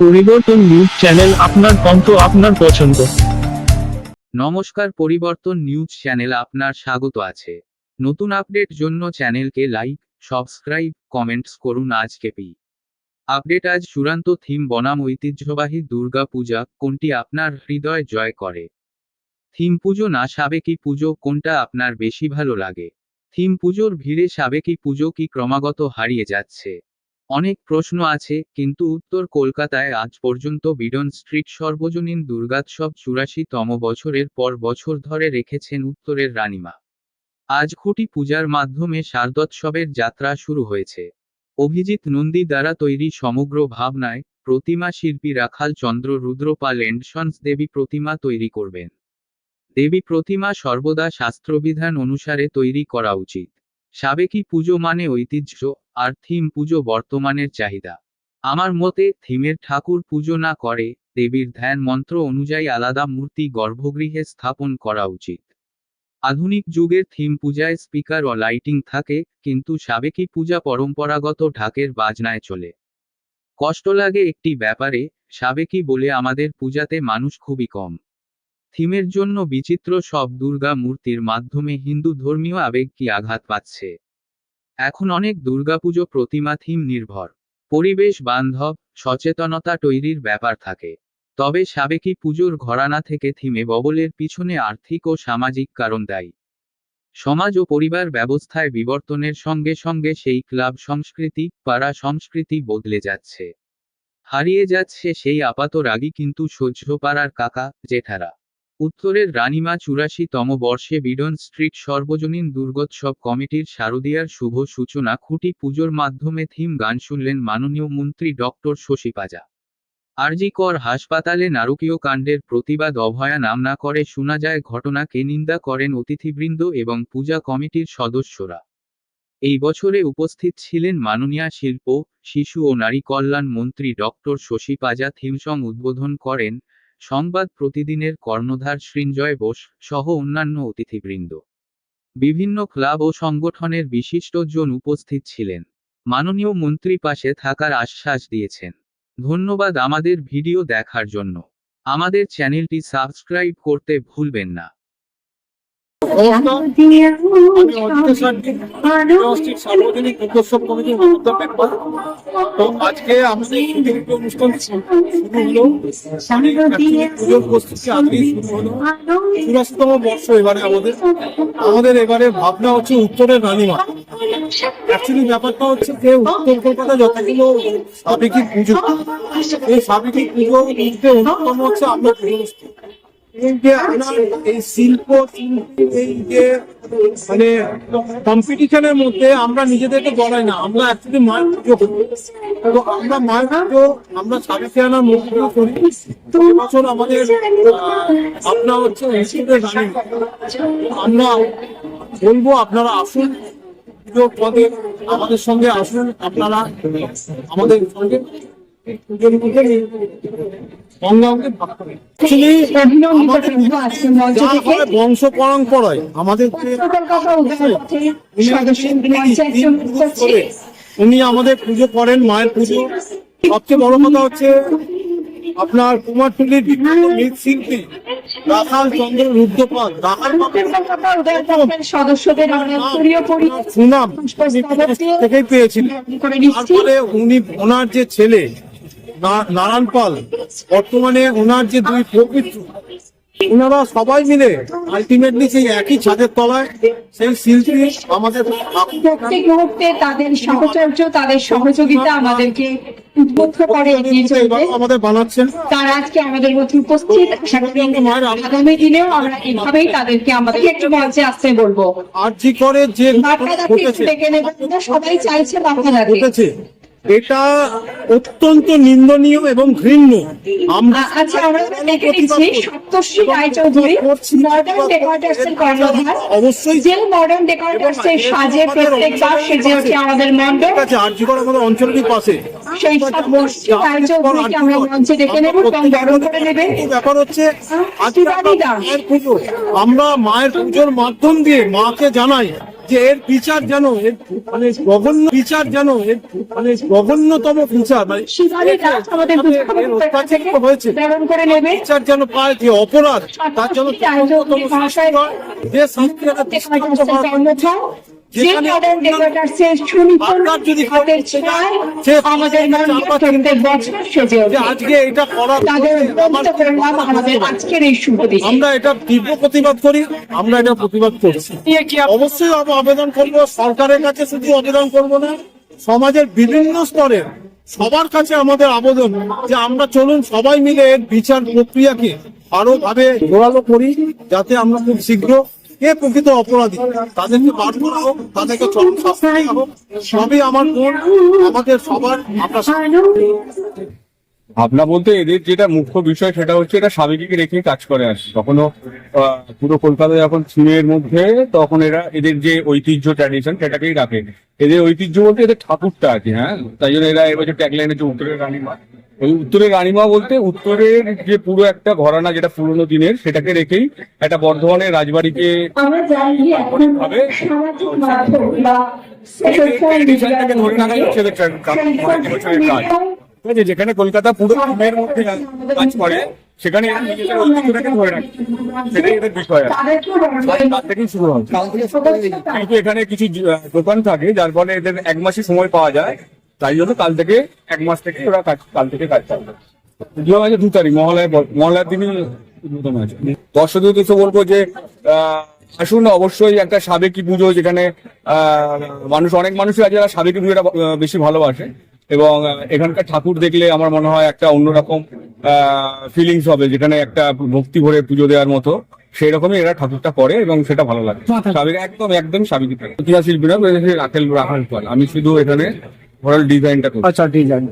পরিবর্তন news channel আপনার কণ্ঠ আপনার পছন্দ। নমস্কার, পরিবর্তন নিউজ চ্যানেল আপনার স্বাগত আছে। নতুন আপডেট জন্য চ্যানেলকে লাইক, সাবস্ক্রাইব, কমেন্টস করুন আজকে পি। আপডেট আজ চূড়ান্ত থিম বনাম ঐতিহ্যবাহী দুর্গা পূজা, কোনটি আপনার হৃদয় জয় করে? থিম পুজো না সাবেকি পুজো, কোনটা আপনার বেশি ভালো লাগে? থিম পুজোর ভিড়ে সাবেকি পুজো কি ক্রমাগত হারিয়ে যাচ্ছে? অনেক প্রশ্ন আছে, কিন্তু উত্তর কলকাতায় আজ পর্যন্ত বিডন স্ট্রিট সর্বজনীন দুর্গাৎসব তম বছরের পর বছর ধরে রেখেছেন উত্তরের রানীমা। আজ খুঁটি পূজার মাধ্যমে শারদোৎসবের যাত্রা শুরু হয়েছে। অভিজিৎ নন্দী দ্বারা তৈরি সমগ্র ভাবনায় প্রতিমা শিল্পী রাখাল চন্দ্র রুদ্রপাল এন্ডসন্স দেবী প্রতিমা তৈরি করবেন। দেবী প্রতিমা সর্বদা শাস্ত্রবিধান অনুসারে তৈরি করা উচিত। সাবেকি পুজো মানে ঐতিহ্য। আর থিম পুজো বর্তমানের চাহিদা। আমার মতে, থিমের ঠাকুর পুজো না করে দেবীর ধ্যান মন্ত্র অনুযায়ী আলাদা মূর্তি গর্ভগৃহে স্থাপন করা উচিত। আধুনিক যুগের থিম পূজায় স্পিকার ও লাইটিং থাকে, কিন্তু সাবেকি পূজা পরম্পরাগত ঢাকের বাজনায় চলে। কষ্ট লাগে একটি ব্যাপারে, সাবেকি বলে আমাদের পূজাতে মানুষ খুবই কম। থিমের জন্য বিচিত্র সব দুর্গা মূর্তির মাধ্যমে হিন্দু ধর্মীয় আবেগ কি আঘাত পাচ্ছে? এখন অনেক দুর্গাপুজো প্রতিমা থিম নির্ভর। পরিবেশ বান্ধব, সচেতনতা তৈরির ব্যাপার থাকে। তবে সাবেকি পুজোর ঘরানা থেকে থিমে ববলের পিছনে আর্থিক ও সামাজিক কারণ দায়ী। সমাজ ও পরিবার ব্যবস্থায় বিবর্তনের সঙ্গে সঙ্গে সেই ক্লাব সংস্কৃতি, পাড়া সংস্কৃতি বদলে যাচ্ছে। হারিয়ে যাচ্ছে সেই আপাত রাগী কিন্তু সহ্য পাড়ার কাকা, জেঠারা। উত্তরের রানীমা চুরাশি তম বর্ষে বিডন স্ট্রিট সর্বজনীন দুর্গোৎসব কমিটির শারদীয়ার শুভ সূচনা খুঁটি পুজোর মাধ্যমে থিম গান শুনলেন মাননীয় মন্ত্রী ডক্টর শশী পাজা। আরজি কর হাসপাতালে নারকীয় কাণ্ডের প্রতিবাদ অভয়া নাম না করে শোনা যায় ঘটনাকে নিন্দা করেন অতিথিবৃন্দ এবং পূজা কমিটির সদস্যরা। এই বছরে উপস্থিত ছিলেন মাননীয়া শিল্প, শিশু ও নারী কল্যাণ মন্ত্রী ডক্টর শশী পাজা। থিমসং উদ্বোধন করেন সংবাদ প্রতিদিনের কর্ণধার সৃঞ্জয় বোস সহ অন্যান্য অতিথিবৃন্দ। বিভিন্ন ক্লাব ও সংগঠনের বিশিষ্টজন উপস্থিত ছিলেন। মাননীয় মন্ত্রী পাশে থাকার আশ্বাস দিয়েছেন। ধন্যবাদ আমাদের ভিডিও দেখার জন্য। আমাদের চ্যানেলটি সাবস্ক্রাইব করতে ভুলবেন না। আমাদের বর্ষ এবারে আমাদের। আমাদের এবারে ভাবনা হচ্ছে উত্তরের রানীমা। ব্যাপারটা হচ্ছে যে উত্তর কলকাতা যতগুলো সাবেকি পুজো, এই সাবেকি অন্যতম হচ্ছে আমরা পুজো এই যে আমরা এই শিল্প এই যে মানে কম্পিটিশনের মধ্যে আমরা নিজেদেরকে বলাই না। আমরা অ্যাকচুয়ালি করি। তো আমরা পুজো আমরা সাবেকি আনার মূর্তি করি। তো এবছর আমাদের ভাবনা হচ্ছে আমরা বলব আপনারা আসুন। পদে আমাদের সঙ্গে আসুন। আপনারা আমাদের সঙ্গে। পুজোর মধ্যে বংশ পরম্পরায় আমাদের উনি আমাদের পুজো করেন মায়ের পুজো। সবচেয়ে বড় কথা হচ্ছে আপনার কুমারটুলির বিখ্যাত মৃৎশিল্পী রাখাল চন্দ্র রুদ্রপাল সদস্যদের সুনাম থেকেই পেয়েছিলেন। তারপরে উনি ওনার যে ছেলে নারায়ণ পাল বর্তমানে ওনার যে দুই প্রকৃতি ওনারা সবাই মিলে আলটিমেটলি সেই একই ছাদের তলায় সেই শিল্পী আমাদের প্রত্যেক মুহূর্তে তাদের সহচর্য তাদের সহযোগিতা আমাদেরকে উদ্বুদ্ধ করে এগিয়ে চলতে। এবার আমাদের বানাচ্ছেন। তারা আজকে আমাদের মধ্যে উপস্থিত। আগামী দিনেও আমরা এভাবেই তাদেরকে আমাদের একটু মঞ্চে আসতে বলব। আর জি করে যে সবাই চাইছে ঘটেছে। এটা অত্যন্ত নিন্দনীয় এবং ঘৃণ্য। আমরা আচ্ছা আমরা দেখে নিচ্ছি সপ্তর্ষি রায়চৌধুরী মডার্ন ডেকোরেটার্স এর কর্ণধার। অবশ্যই যে মডার্ন ডেকোরেটার্স এর সাজে প্রত্যেকবার সেজে আমাদের মণ্ডপ আরজিকর আমাদের পাশে। সেই সপ্তর্ষি রায়চৌধুরীকে আমরা মঞ্চে ডেকে নেব এবং বরণ করে কিন্তু ব্যাপার হচ্ছে আমরা মায়ের পুজোর মাধ্যম দিয়ে মাকে জানাই যে এর বিচার যেন এর মানে জঘন্য বিচার যেন এর মানে জঘন্যতম বিচার মানে হয়েছে। বিচার যেন পায় যে অপরাধ তার জন্য যে শাস্তি আমরা এটা তীব্র প্রতিবাদ করি আমরা এটা প্রতিবাদ করছি। অবশ্যই আবেদন করব সরকারের কাছে শুধু আবেদন করব না সমাজের বিভিন্ন স্তরের সবার কাছে আমাদের আবেদন যে আমরা চলুন সবাই মিলে এর বিচার প্রক্রিয়াকে আরও ভাবে জোরালো করি যাতে আমরা খুব শীঘ্র কে প্রকৃত অপরাধী। তাদেরকে বার করা হোক তাদেরকে চরম শাস্তি দেওয়া হোক সবই আমার বোন আমাদের সবার আমরা ভাবনা বলতে এদের যেটা মুখ্য বিষয় সেটা হচ্ছে এটা সাবেকিকে রেখে কাজ করে আসছে কখনো আহ, পুরো কলকাতা যখন থিমের মধ্যে তখন এরা এদের যে ঐতিহ্য ট্র্যাডিশন সেটাকেই রাখে। এদের ঐতিহ্য বলতে এদের ঠাকুরটা আছে হ্যাঁ? তাই জন্য এরা এবছর ট্যাগলাইন হচ্ছে উত্তরের রানী রানীমা ওই উত্তরের রানীমা বলতে উত্তরের যে পুরো একটা ঘরানা যেটা পুরোনো দিনের সেটাকে রেখেই একটা বর্ধমানের রাজবাড়িকে ভাবে ধরে মানে ঠিক আছে যেখানে কলকাতা পুরো থিমের মধ্যে কাজ করে সেখানে নিজেদের ধরে রাখে। সেটাই এদের বিষয়। তার থেকেই শুরু হবে কিন্তু এখানে কিছু দোকান থাকে যার ফলে এদের এক মাসই সময় পাওয়া যায়। তাই জন্য কাল থেকে এক মাস থেকে ওরা কাজ কাল থেকে কাজ চালবে পুজো আছে দু তারিখ মহালয় মহালয়ার দিনই উদ্বোধন আছে দর্শকদের উদ্দেশ্যে বলব যে আসুন অবশ্যই একটা সাবেকি পুজো যেখানে মানুষ অনেক মানুষই আছে যারা সাবেকি পুজোটা বেশি ভালোবাসে। এবং এখানকার ঠাকুর দেখলে আমার মনে হয় একটা অন্যরকম ফিলিংস হবে যেখানে একটা ভক্তি ভরে পুজো দেওয়ার মতো। সেই রকমই এরা ঠাকুরটা করে এবং সেটা ভালো লাগে। একদম একদম সাবেকি ইতিহাস শিল্পীরা রাখেল রাখাল পাল। আমি শুধু এখানে ওরাল ডিজাইনটা করি আচ্ছা ঠিক আছে